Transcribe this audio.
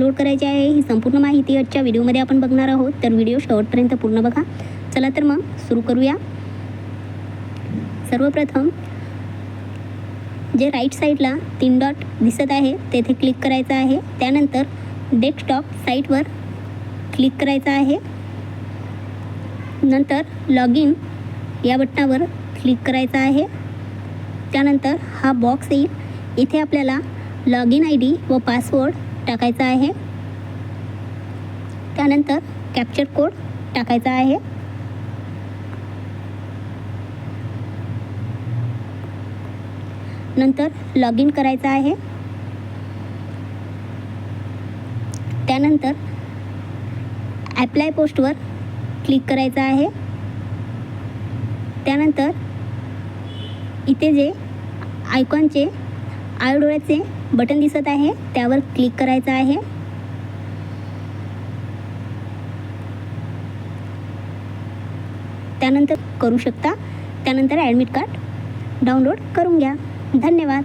Download करायची आहे ही संपूर्ण माहिती आजच्या व्हिडिओमध्ये आपण बघणार आहोत. तर व्हिडिओ शेवटपर्यंत पूर्ण बघा. चला तर मग सुरू करूया. सर्वप्रथम जे राईट साईडला तीन डॉट दिसत आहे तेथे क्लिक करायचं आहे. त्यानंतर डेस्कटॉप साईटवर क्लिक करायचं आहे. नंतर लॉग इन या बटनावर क्लिक करायचं आहे. त्यानंतर हा बॉक्स येईल. इथे आपल्याला लॉग इन आय डी व पासवर्ड टाकायचा आहे. त्यानंतर कॅप्चर कोड टाकायचा आहे. नंतर लॉग इन करायचं आहे. त्यानंतर ॲप्लाय पोस्टवर क्लिक करायचं आहे. त्यानंतर इथे जे आयकॉनचे आळडोळ्याचे बटन दिसत आहे. त्यावर क्लिक करायचं आहे. त्यानंतर करू शकता. त्यानंतर ॲडमिट कार्ड डाउनलोड करून घ्या. धन्यवाद.